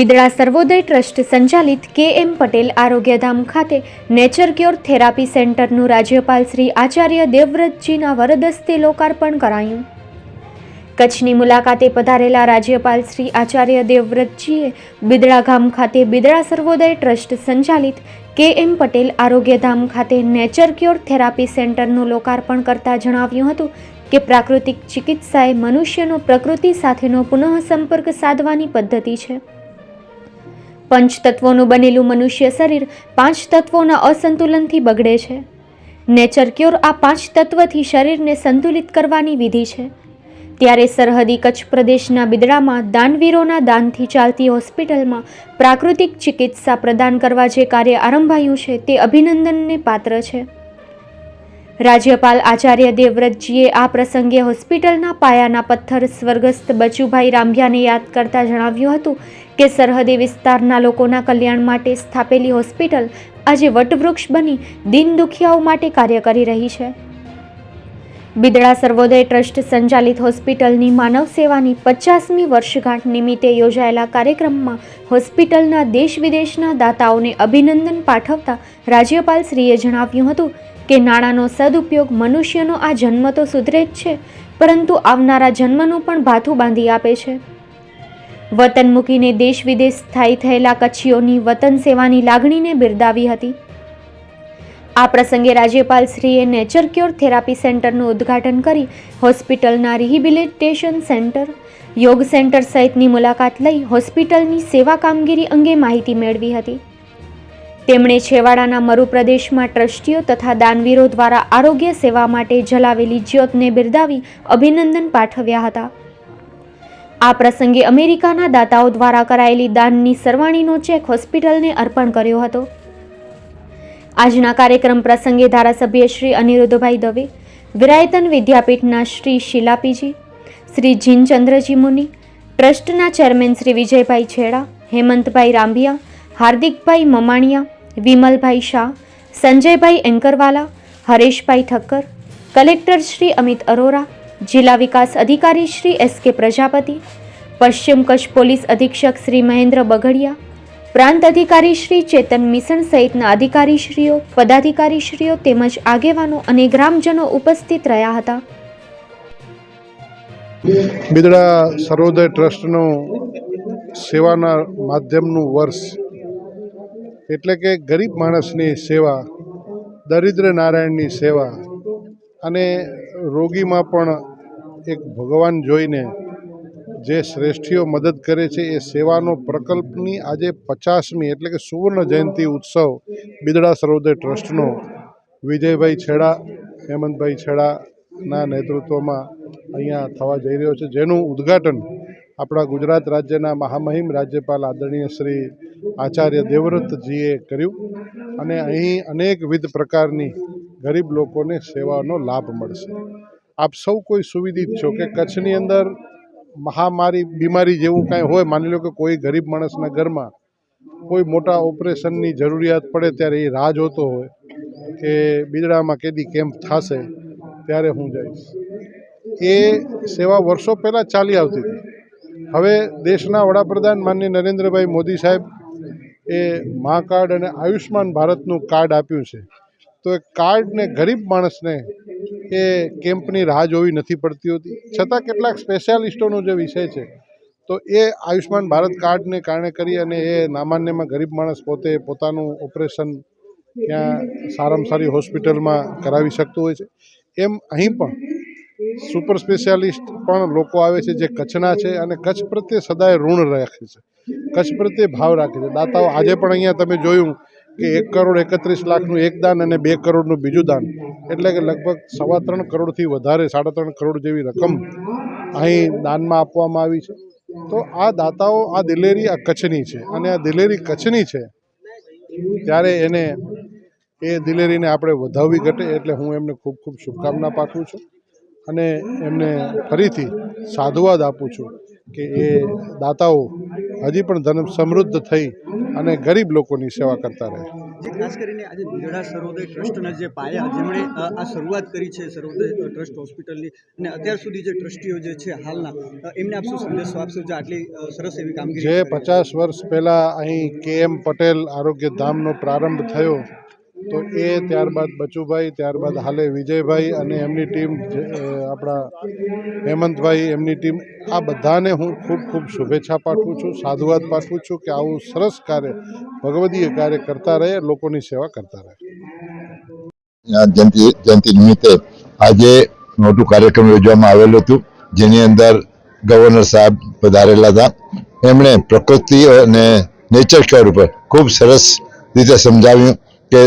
બિદડા સર્વોદય trust સંચાલિત કે એમ પટેલ આરોગ્યધામ ખાતે નેચર ક્યોર થેરાપી સેન્ટરનું રાજ્યપાલ શ્રી આચાર્ય દેવવ્રતજીના વરદસ્તે લોકાર્પણ કરાયું. કચ્છની મુલાકાતે પધારેલા રાજ્યપાલ શ્રી આચાર્ય દેવવ્રતજીએ બિદડા ગામ ખાતે બિદડા સર્વોદય ટ્રસ્ટ સંચાલિત કે એમ પટેલ આરોગ્યધામ ખાતે નેચર ક્યોર થેરાપી સેન્ટરનું લોકાર્પણ કરતા જણાવ્યું હતું કે પ્રાકૃતિક ચિકિત્સા એ મનુષ્યનો પ્રકૃતિ સાથેનો પુનઃ સંપર્ક સાધવાની પદ્ધતિ છે. પંચતત્વોનું બનેલું મનુષ્ય શરીર પાંચ તત્વોના અસંતુલનથી બગડે છે. નેચર ક્યોર આ પાંચ તત્વથી શરીરને સંતુલિત કરવાની વિધિ છે. ત્યારે સરહદી કચ્છ પ્રદેશના બિદડામાં દાનવીરોના દાનથી ચાલતી હોસ્પિટલમાં પ્રાકૃતિક ચિકિત્સા પ્રદાન કરવા જે કાર્ય આરંભાયું છે તે અભિનંદનને પાત્ર છે. રાજ્યપાલ આચાર્ય દેવવ્રતજીએ આ પ્રસંગે હોસ્પિટલના પાયાના પથ્થર સ્વર્ગસ્થ બચુભાઈ રાંભિયાને યાદ કરતા જણાવ્યું હતું કે સરહદી વિસ્તારના લોકોના કલ્યાણ માટે સ્થાપેલી હોસ્પિટલ આજે વટવૃક્ષ બની દિન દુખિયાઓ માટે કાર્ય કરી રહી છે. બિદડા સર્વોદય ટ્રસ્ટ સંચાલિત હોસ્પિટલની માનવ સેવાની પચાસમી વર્ષગાંઠ નિમિત્તે યોજાયેલા કાર્યક્રમમાં હોસ્પિટલના દેશ વિદેશના દાતાઓને અભિનંદન પાઠવતા રાજ્યપાલશ્રીએ જણાવ્યું હતું કે નાણાંનો સદુપયોગ મનુષ્યનો આ જન્મ તો સુધરે જ છે, પરંતુ આવનારા જન્મનું પણ ભાથું બાંધી આપે છે. વતન મૂકીને દેશ વિદેશ સ્થાયી થયેલા કચ્છીઓની વતન સેવાની લાગણીને બિરદાવી હતી. આ પ્રસંગે રાજ્યપાલ શ્રીએ નેચર ક્યોર થેરાપી સેન્ટરનું ઉદ્ઘાટન કરી હોસ્પિટલના રિહેબિલિટેશન સેન્ટર, યોગ સેન્ટર સહિતની મુલાકાત લઈ હોસ્પિટલની સેવા કામગીરી અંગે માહિતી મેળવી હતી. તેમણે છેવાડાના મરુપ્રદેશમાં ટ્રસ્ટીઓ તથા દાનવીરો દ્વારા આરોગ્ય સેવા માટે જલાવેલી જ્યોતને બિરદાવી અભિનંદન પાઠવ્યા હતા. આ પ્રસંગે અમેરિકાના દાતાઓ દ્વારા કરાયેલી દાનની સરવાણીનો ચેક હોસ્પિટલને અર્પણ કર્યો હતો. આજના કાર્યક્રમ પ્રસંગે ધારાસભ્ય શ્રી અનિરુદ્ધભાઈ દવે, વિરાયતન વિદ્યાપીઠના શ્રી શિલાપીજી, શ્રી જીનચંદ્રજી મુનિ, ટ્રસ્ટના ચેરમેન શ્રી વિજયભાઈ છેડા, હેમંતભાઈ રાંભિયા, હાર્દિકભાઈ મમાણિયા વિમલભાઈ શાહ, સંજયભાઈ એન્કરવાલા, હરેશભાઈ ઠક્કર, કલેક્ટર શ્રી અમિત અરોરા, જિલ્લા વિકાસ અધિકારી શ્રી એસ કે પ્રજાપતિ, પશ્ચિમ કચ્છ પોલીસ અધિક્ષક શ્રી મહેન્દ્ર બગડિયા, પ્રાંત અધિકારી શ્રી ચેતન મિસણ સહિતના અધિકારીશ્રીઓ, પદાધિકારીશ્રીઓ તેમજ આગેવાનો અને ગ્રામજનો ઉપસ્થિત રહ્યા હતા. બિદડા સર્વોદય ટ્રસ્ટનું સેવાના માધ્યમનું વર્ષ એટલે કે ગરીબ માણસની સેવા, દરિદ્ર નારાયણની સેવા અને રોગીમાં પણ એક ભગવાન જોઈને જે શ્રેષ્ઠીઓ મદદ કરે છે એ સેવાનો પ્રકલ્પની આજે પચાસમી એટલે કે સુવર્ણ જયંતિ ઉત્સવ બિદડા સર્વોદય ટ્રસ્ટનો વિજયભાઈ છેડા, હેમંતભાઈ છેડાના નેતૃત્વમાં અહીંયા થવા જઈ રહ્યો છે. જેનું ઉદ્ઘાટન આપણા ગુજરાત રાજ્યના મહામહિમ રાજ્યપાલ આદરણીય શ્રી આચાર્ય દેવવ્રતજીએ કર્યું અને અહીં અનેકવિધ પ્રકારની ગરીબ લોકોને સેવાનો લાભ મળશે. આપ સૌ કોઈ સુવિધિત છો કે કચ્છની અંદર મહામારી, બીમારી જેવું કાંઈ હોય? માની લો કે કોઈ ગરીબ માણસના ઘરમાં કોઈ મોટા ઓપરેશનની જરૂરિયાત પડે ત્યારે એ રાહ જોતો હોય કે બિદડામાં કેદી કેમ્પ થશે, ત્યારે હું જઈશ. એ સેવા વર્ષો પહેલાં ચાલી આવતી હતી. હવે દેશના વડાપ્રધાન માનની નરેન્દ્રભાઈ મોદી સાહેબ એ મા કાર્ડ અને આયુષ્માન ભારતનું કાર્ડ આપ્યું છે. તો એ કાર્ડને ગરીબ માણસને એ કેમ્પની રાહ જોવી નથી પડતી હોતી. છતાં કેટલાક સ્પેશિયાલિસ્ટોનો જે વિષય છે, તો એ આયુષ્માન ભારત કાર્ડને કારણે કરી અને એ નામાન્યમાં ગરીબ માણસ પોતે પોતાનું ઓપરેશન ત્યાં સારામાં સારી હોસ્પિટલમાં કરાવી શકતું હોય છે. એમ અહીં પણ સુપર સ્પેશિયાલિસ્ટ પણ લોકો આવે છે જે કચ્છના છે અને કચ્છ પ્રત્યે સદાય ઋણ રાખે છે. કચ્છ પ્રત્યે ભાવ રાખે છે. દાતાઓ, આજે પણ અહીંયા તમે જોયું કે એક કરોડ એકત્રીસ લાખનું એક દાન અને બે કરોડનું બીજું દાન. એટલે કે લગભગ સવા ત્રણ કરોડથી વધારે, સાડા ત્રણ કરોડ જેવી રકમ અહીં દાનમાં આપવામાં આવી છે. તો આ દાતાઓ, આ દિલેરી આ કચ્છની છે. અને આ દિલેરી કચ્છની છે ત્યારે એને એ દિલેરીને આપણે વધાવવી ઘટે. એટલે હું એમને ખૂબ ખૂબ શુભકામના પાઠવું છું. અને એમને ફરીથી સાધુવાદ આપું છું કે એ દાતાઓ હજી પણ ધન સમૃદ્ધ થઈ અને ગરીબ લોકોની સેવા કરતા રહે ખાસ કરીને આજે બિદડા સર્વોદય ટ્રસ્ટના જે પાયા જેમણે આ શરૂઆત કરી છે સર્વોદય ટ્રસ્ટ હોસ્પિટલની અને અત્યાર સુધી જે ટ્રસ્ટીઓ જે છે હાલના એમને આપશો સંદેશો આપશો જે આટલી સરસ એવી કામગીરી જે છે? પચાસ વર્ષ પહેલાં અહીં કે એમ પટેલ આરોગ્ય ધામનો પ્રારંભ થયો તો એ ત્યારબાદ બચુભાઈ, ત્યારબાદ હાલે વિજયભાઈ અને એમની ટીમ આપણા હેમંતભાઈ, એમની ટીમ, આ બધાને હું ખૂબ ખૂબ શુભેચ્છા પાઠવું છું, સાધુવાદ પાઠવું છું કે આવું સરસ કાર્ય, ભગવદીય કાર્ય કરતા રહે, લોકોની સેવા કરતા રહે. જયંતિ જયંતિ નિમિત્તે આજે મોટું કાર્યક્રમ યોજવામાં આવેલું હતું, જેની અંદર ગવર્નર સાહેબ પધારેલા હતા. એમણે પ્રકૃતિ અને નેચર કેર ઉપર ખૂબ સરસ રીતે સમજાવ્યું. કે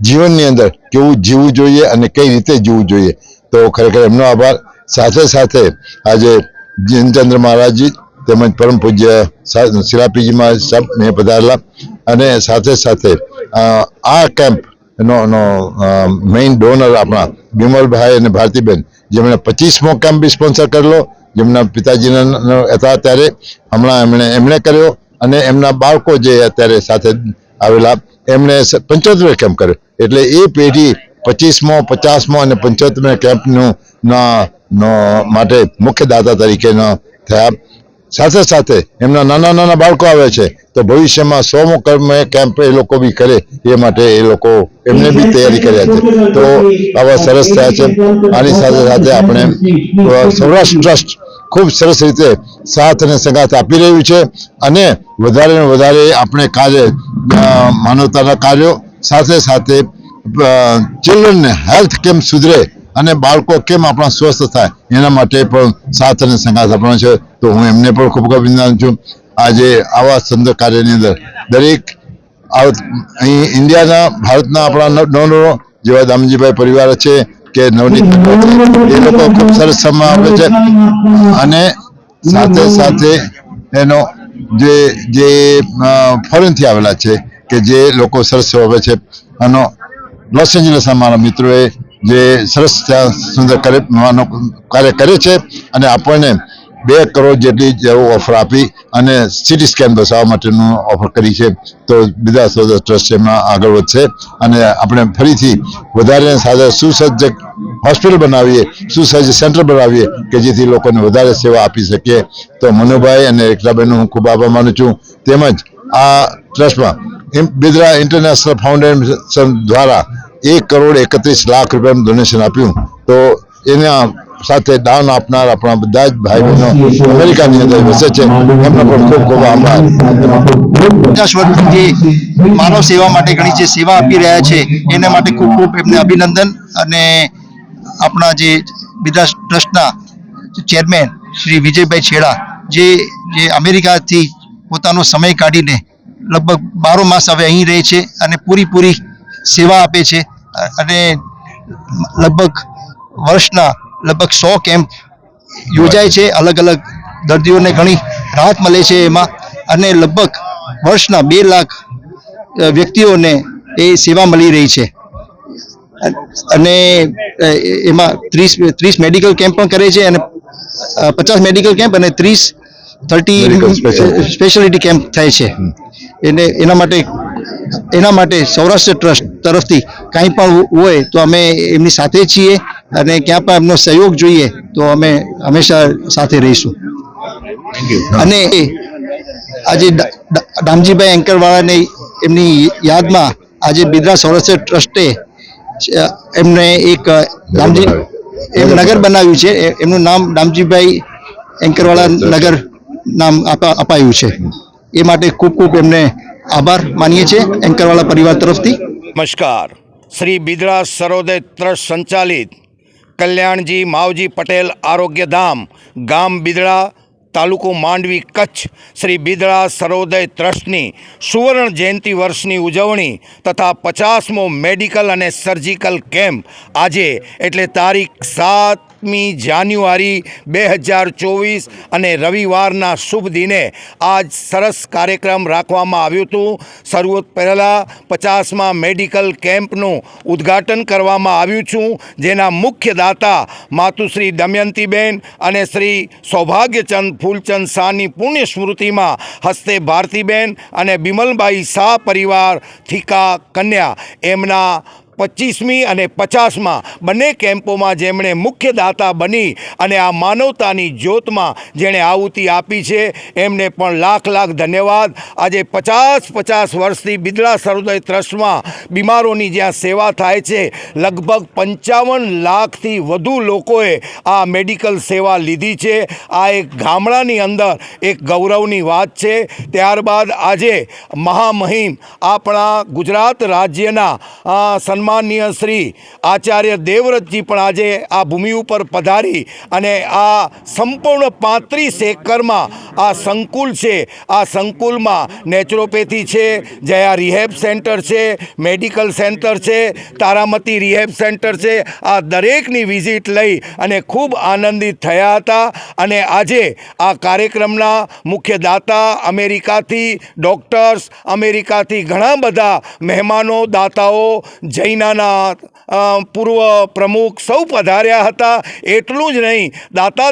જીવનની અંદર કેવું જીવવું જોઈએ અને કઈ રીતે જીવવું જોઈએ. તો ખરેખર એમનો આભાર. સાથે સાથે આજે જીનચંદ્ર મહારાજજી તેમજ પરમ પૂજ્ય શિલાપીજીમાં મેં પધારેલા. અને સાથે સાથે આ કેમ્પ નો નો મેઇન ડોનર આપણા બિમલભાઈ અને ભારતીબેન, જેમણે પચીસમો કેમ્પ બી સ્પોન્સર કરેલો, જેમના પિતાજીના હતા ત્યારે. હમણાં એમણે એમણે કર્યો અને એમના બાળકો જે અત્યારે સાથે આવેલા એમણે પંચોતેર કેમ્પ કર્યો. એટલે એ પેઢી પચીસમો, પચાસમો અને પંચોતેર કેમ્પનું માટે મુખ્ય દાતા તરીકેના થયા. સાથે સાથે એમના નાના નાના બાળકો આવે છે, તો ભવિષ્યમાં સોમો કર્મ કેમ્પ એ લોકો બી કરે, એ માટે એ લોકો એમને બી તૈયારી કર્યા છે. તો આવા સરસ થયા છે. આની સાથે સાથે આપણે સૌરાષ્ટ્ર ટ્રસ્ટ ખૂબ સરસ રીતે સાથ અને સંગાથ આપી રહ્યું છે અને વધારે ને વધારે આપણે કાર્ય માનવતાના કાર્યો સાથે સાથે ચિલ્ડ્રનને હેલ્થ કેમ સુધરે અને બાળકો કેમ આપણા સ્વસ્થ થાય એના માટે પણ સાથ અને સંગાથ આપણો છે. તો હું એમને પણ ખૂબ અભિનંદન છું. આજે આવા સુંદર કાર્યની અંદર દરેક અહીં ઇન્ડિયાના, ભારતના આપણા ડોનરો જેવા દામજીભાઈ પરિવાર છે કે નવનીત એ લોકો ખૂબ સરસ આપે છે. અને સાથે સાથે એનો જે જે ફોરેનથી આવેલા છે કે જે લોકો સરસ સેવા છે. આનો લોસ એન્જલસના મારા મિત્રોએ જે સરસ ત્યાં સુંદર કાર્ય કરે છે અને આપણને બે કરોડ જેટલી જેવો ઓફર આપી અને સિટી સ્કેન બસાવવા માટેનું ઓફર કરી છે. તો બીજા ટ્રસ્ટ એમાં આગળ વધશે અને આપણે ફરીથી વધારે સાથે સુસજ્જ હોસ્પિટલ બનાવીએ, સુસજ્જ સેન્ટર બનાવીએ કે જેથી લોકોને વધારે સેવા આપી શકીએ. તો મનુભાઈ અને એકતાબેનનો હું ખૂબ આભાર માનું છું. તેમજ આ ટ્રસ્ટમાં બિદરા ઇન્ટરનેશનલ ફાઉન્ડેશન દ્વારા એક કરોડ એકત્રીસ લાખ રૂપિયાનું ડોનેશન આપ્યું. તો એના સાથે દાન આપનાર આપણા બધા જ ભાઈ બહેનો અમેરિકાની અંદર વસે છે. એમનો પણ ખૂબ ખૂબ આભાર. જે માનવ સેવા માટે ઘણી જે સેવા આપી રહ્યા છે, એના માટે ખૂબ ખૂબ એમને અભિનંદન અને આપણા જે બીજા ટ્રસ્ટના ચેરમેન શ્રી વિજયભાઈ છેડા, જે જે અમેરિકાથી પોતાનો સમય કાઢીને લગભગ બારો માસ હવે અહીં રહે છે અને પૂરી પૂરી સેવા આપે છે. અને લગભગ વર્ષના લગભગ સો કેમ્પ યોજાય છે. અલગ અલગ દર્દીઓને ઘણી રાહત મળે છે એમાં. અને લગભગ વર્ષના બે લાખ વ્યક્તિઓને એ સેવા મળી રહી છે. અને એમાં ત્રીસ ત્રીસ મેડિકલ કેમ્પ પણ કરે છે અને પચાસ મેડિકલ કેમ્પ અને ત્રીસ થર્ટી સ્પેશિયાલિટી કેમ્પ થાય છે. એને એના માટે એના માટે સૌરાષ્ટ્ર ટ્રસ્ટ તરફથી કાંઈ પણ હોય તો અમે એમની સાથે છીએ. અને ક્યાં પણ એમનો સહયોગ જોઈએ તો અમે હંમેશા સાથે રહીશું. અને એ આજે ડા- ડા- એન્કરવાળાને એમની યાદમાં આજે બિદરા સૌરાષ્ટ્ર ટ્રસ્ટે એમને એક રામજી દામજી એમ નગર બનાવ્યું છે. એ- એમનું નામ ડામજીભાઈ એન્કરવાળા નગર નામ અપાયું છે. એ માટે ખૂબ ખૂબ એમને આભાર માનીએ છીએ એન્કરવાળા પરિવાર તરફથી. નમસ્કાર. શ્રી બિદરા સરોદય ટ્રસ્ટ સંચાલિત કલ્યાણજી, માવજી પટેલ આરોગ્યધામ ગામ બિદડા તાલુકો માંડવી કચ્છ, શ્રી બિદડા સરોદય ટ્રસ્ટની સુવર્ણ જયંતિ વર્ષની ઉજવણી તથા પચાસમો મેડિકલ અને સર્જિકલ કેમ્પ. આજે એટલે તારીખ સાત સાતમી જાન્યુઆરી બે હજાર ચોવીસ અને રવિવારના શુભ દિને આજ સરસ કાર્યક્રમ રાખવામાં આવ્યું હતું. શરૂઆત પહેલાં પચાસમાં મેડિકલ કેમ્પનું ઉદ્ઘાટન કરવામાં આવ્યું છું. જેના મુખ્ય દાતા માતુશ્રી દમયંતીબેન અને શ્રી સૌભાગ્યચંદ ફૂલચંદ શાહની પુણ્ય સ્મૃતિમાં હસ્તે ભારતીબેન અને બિમલબાઈ શાહ પરિવાર થીકા કન્યા, એમના પચીસમી અને પચાસમાં બંને કેમ્પોમાં જેમણે મુખ્ય દાતા બની અને આ માનવતાની જ્યોતમાં જેણે આહુતિ આપી છે એમને પણ લાખ લાખ ધન્યવાદ. આજે પચાસ પચાસ વર્ષથી બિદડા સરોદય ટ્રસ્ટમાં બીમારોની જ્યાં સેવા થાય છે લગભગ પંચાવન લાખથી વધુ લોકોએ આ મેડિકલ સેવા લીધી છે. આ એક ગામડાની અંદર એક ગૌરવની વાત છે. ત્યારબાદ આજે મહામહિમ આપણા ગુજરાત રાજ્યના અ, સન્માનીય શ્રી આચાર્ય દેવવ્રતજી પણ આજે આ ભૂમિ ઉપર પધારી અને આ સંપૂર્ણ પાંત્રીસ એકરમાં આ સંકુલ છે. આ સંકુલમાં નેચરોપેથી છે, જયા રિહેબ સેન્ટર છે, મેડિકલ સેન્ટર છે, તારામતી રિહેબ સેન્ટર છે. આ દરેકની વિઝિટ લઈ અને ખૂબ આનંદિત થયા હતા અને આજે આ કાર્યક્રમના મુખ્ય દાતા અમેરિકાથી ડૉક્ટર્સ, અમેરિકાથી ઘણા બધા મહેમાનો, દાતાઓ જૈનાના અ, પૂર્વ પ્રમુખ સૌ પધાર્યા હતા. એટલું જ નહીં દાતા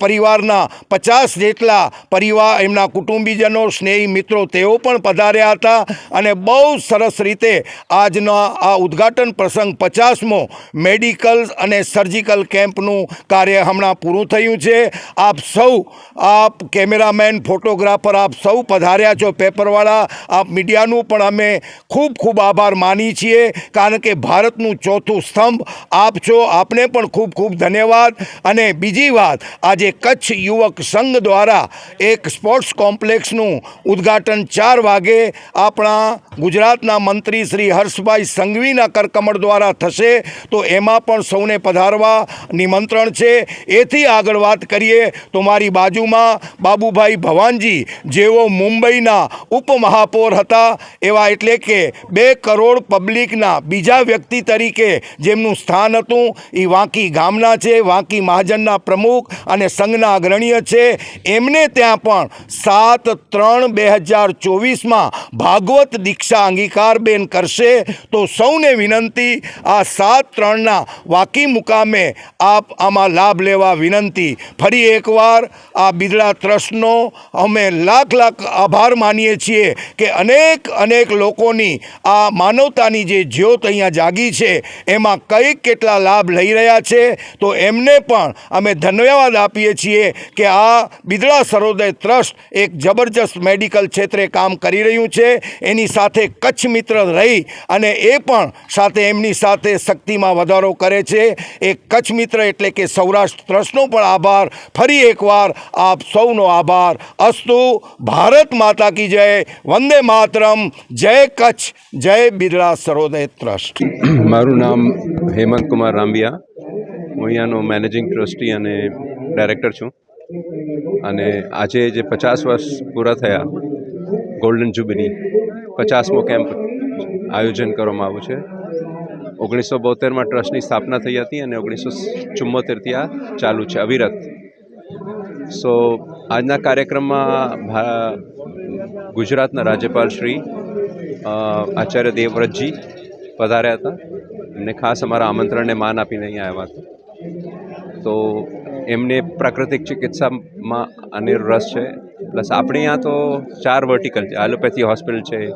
પરિવારના પચાસ જેટલા પરિવાર એમના કુટુંબીજનો સ્નેહી મિત્રો તેઓ પણ પધાર્યા હતા. અને બહુ સરસ રીતે આજના આ ઉદ્ઘાટન પ્રસંગ પચાસમો મેડિકલ અને સર્જિકલ કેમ્પનું કાર્ય હમણાં પૂરું થયું છે. આપ સૌ આપ કેમેરામેન ફોટોગ્રાફર આપ સૌ પધાર્યા છો. પેપરવાળા આપ મીડિયાનું પણ અમે ખૂબ ખૂબ આભાર માની છીએ કારણ કે ભારતનું ચોથું સ્તંભ આપ છો. આપને પણ ખૂબ ખૂબ ધન્યવાદ. અને બીજી વાત, આજે કચ્છ યુવક સંઘ દ્વારા એક સ્પોર્ટ્સ કોમ્પ્લેક્સનું ઉદ્ઘાટન ચાર વાગે આપણા ગુજરાતના મંત્રી શ્રી હર્ષભાઈ સંઘવીના કરકમળ દ્વારા થશે. તો એમાં પણ સૌને પધારવા નિમંત્રણ છે. એથી આગળ વાત કરીએ તો મારી બાજુમાં બાબુભાઈ ભવાનજી જેઓ મુંબઈના ઉપમહાપૌર હતા. એવા એટલે કે બે કરોડ પબ્લિકના બીજા વ્યક્તિ તરીકે જેમનું સ્થાન હતું એ વાંકી ગામના છે, વાંકી મહાજનના પ્રમુખ અને સંઘના અગ્રણીય છે. એમને ત્યાં પણ સાત ત્રણ બે હજાર ચોવીસમાં ભાગવત દીક્ષા અંગીકારબેન કરશે. તો સૌને વિનંતી, આ સાત ત્રણના વાકી મુકામે આપ આમાં લાભ લેવા વિનંતી. ફરી એકવાર આ બિદડા ટ્રસ્ટનો અમે લાખ લાખ આભાર માનીએ છીએ કે અનેક અનેક લોકોની આ માનવતાની જે જ્યોત અહીંયા જાગી છે, એમાં કઈ કેટલા લાભ લઈ રહ્યા છે, તો એમને પણ અમે ધન્યવાદ આપીએ છીએ કે આ બિદડા સરોદય ટ્રસ્ટ એક જબરજસ્ત મેડિકલ ક્ષેત્રે કામ કરી રહ્યું છે, એની સાથે કચ્છ મિત્ર રહી અને એ પણ સાથે એમની સાથે શક્તિમાં વધારો કરે છે. એ કચ્છ મિત્ર એટલે કે સૌરાષ્ટ્ર ટ્રસ્ટનો પણ આભાર. ફરી એકવાર આપ સૌનો આભાર. અસ્તુ, ભારત માતા કી જય. વંદે માતરમ. જય કચ્છ. જય બિદડા સરોદય ટ્રસ્ટ. મારું નામ હેમંત કુમાર રાંબિયા. હું અહીંયાનો મેનેજિંગ ટ્રસ્ટી અને ડાયરેક્ટર છું. અને આજે જે પચાસ વર્ષ પૂરા થયા ગોલ્ડન જુબની પચાસમો કેમ્પ આયોજન કરવામાં આવ્યું છે. ઓગણીસો બોતેરમાં ટ્રસ્ટની સ્થાપના થઈ હતી અને ઓગણીસો ચુમ્મોતેરથી આ ચાલુ છે, અવિરત. સો, આજના કાર્યક્રમમાં ગુજરાતના રાજ્યપાલ શ્રી આચાર્ય દેવવ્રતજી પધાર્યા હતા. એમને ખાસ અમારા આમંત્રણને માન આપીને અહીંયા આવ્યા હતા. તો એમને પ્રાકૃતિક ચિકિત્સામાં અને રસ છે. પ્લસ આપણે અહીંયા તો ચાર વર્ટિકલ છે. એલોપેથી હોસ્પિટલ છે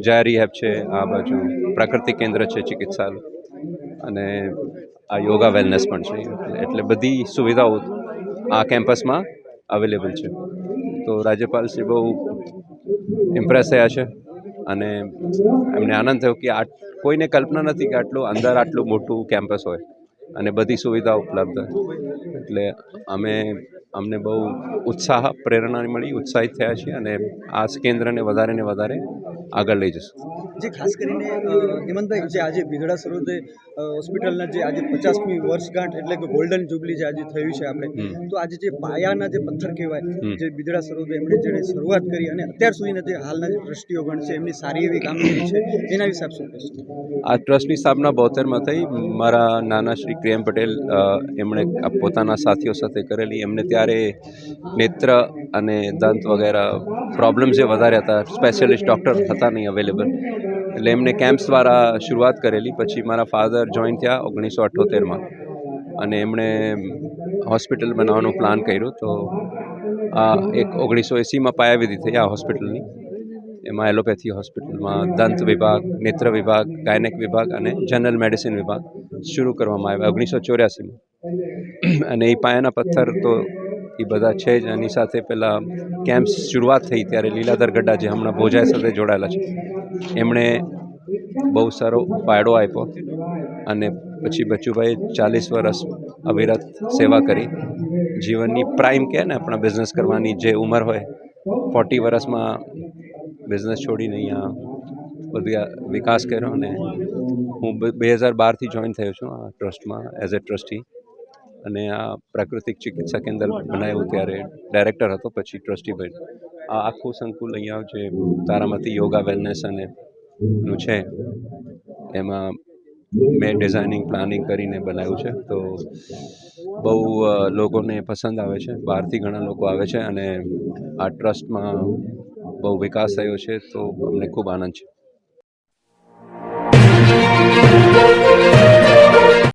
જયા રિહેબ છે, આ બાજુ પ્રાકૃતિક કેન્દ્ર છે ચિકિત્સાલય. અને આ યોગા વેલનેસ પણ છે. એટલે- બધી સુવિધાઓ આ કેમ્પસમાં અવેલેબલ છે. તો રાજ્યપાલશ્રી બહુ ઇમ્પ્રેસ થયા છે. અને એમને આનંદ થયો કે આ કોઈને કલ્પના નથી કે આટલું અંદર આટલું મોટું કેમ્પસ હોય અને બધી સુવિધા ઉપલબ્ધ એટલે અમે, અમને બહુ ઉત્સાહ પ્રેરણા મળી, ઉત્સાહિત થયા છીએ અને આ કેન્દ્રને વધારે ને વધારે આગળ લઈ જશું. જે ખાસ કરીને હેમંતભાઈ જે આજે બિગડા સરોદે હોસ્પિટલના જે આજે પચાસમી વર્ષગાંઠ એટલે કે ગોલ્ડન જુબલી જે આજે થયું છે આપણે તો આજે જે પાયાના જે પથ્થર કહેવાય જે બિદડા સરોદે એમણે જેણે શરૂઆત કરી અને અત્યાર સુધીના જે હાલના જે ટ્રસ્ટીઓ ગણ છે એમની સારી એવી કામગીરી છે એના વિશે આપ શું આ ટ્રસ્ટની સ્થાપના બોતેરમાં થઈ. મારા નાના શ્રી પ્રેમ પટેલ એમણે પોતાના સાથીઓ સાથે કરેલી. એમને ત્યારે નેત્ર અને દંત વગેરે પ્રોબ્લેમ જે વધારે હતા. સ્પેશિયલિસ્ટ ડૉક્ટર હતા નહીં અવેલેબલ એટલે એમને કેમ્પ્સ દ્વારા શરૂઆત કરેલી. પછી મારા ફાધર જોઈન થયા ઓગણીસો અઠ્ઠોતેરમાં અને એમણે હોસ્પિટલ બનાવવાનો પ્લાન કર્યો. તો આ એક ઓગણીસો એંસીમાં પાયાવિધિ થઈ આ હોસ્પિટલની એમાં એલોપેથી હોસ્પિટલમાં દંત વિભાગ, નેત્ર વિભાગ ગાયનેક વિભાગ અને જનરલ મેડિસિન વિભાગ શરૂ કરવામાં આવ્યા ઓગણીસો ચોર્યાસીમાં. અને એ પાયાના પથ્થર તો એ બધા છે જ. એની સાથે પહેલાં કેમ્પ્સ શરૂઆત થઈ ત્યારે લીલાધર ગઢા જે હમણાં ભોજાઈ સાથે જોડાયેલા છે. એમણે બહુ સારો ફાયદો આપ્યો અને પછી બચુભાઈએ ચાલીસ વર્ષ અવિરત સેવા કરી. જીવનની પ્રાઇમ કહે ને આપણા બિઝનેસ કરવાની જે ઉંમર હોય ફોર્ટી વર્ષમાં બિઝનેસ છોડીને અહીંયા બધી વિકાસ કર્યો અને હું બે હજાર બારથી જોઈન થયો છું આ ટ્રસ્ટમાં એઝ એ ટ્રસ્ટી અને આ પ્રાકૃતિક ચિકિત્સા કેન્દ્ર બનાવ્યું ત્યારે ડાયરેક્ટર હતો, પછી ટ્રસ્ટી બન્યો. આ આખું સંકુલ અહીંયા જે તારામતી યોગા વેલનેસ અને નું છે, એમાં મેં ડિઝાઇનિંગ, પ્લાનિંગ કરીને બનાવ્યું છે. તો બહુ લોકોને પસંદ આવે છે, બહારથી ઘણા લોકો આવે છે અને આ ટ્રસ્ટમાં બહુ વિકાસ થયો છે, તો અમને ખૂબ આનંદ છે.